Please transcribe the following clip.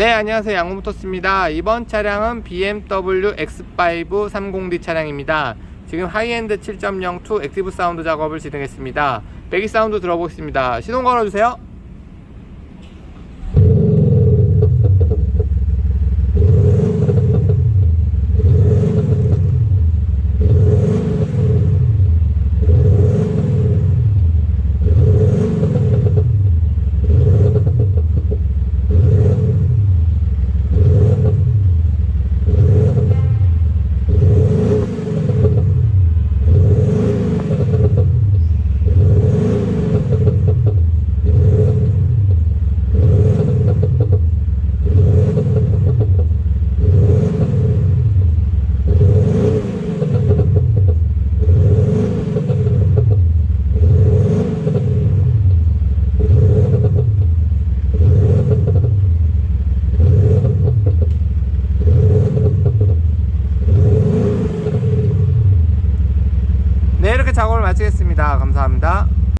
네, 안녕하세요. 양호모터스입니다. 이번 차량은 BMW X5 30D 차량입니다. 지금 하이엔드 7.02 액티브 사운드 작업을 진행했습니다. 배기 사운드 들어보겠습니다. 시동 걸어주세요. 네, 이렇게 작업을 마치겠습니다. 감사합니다.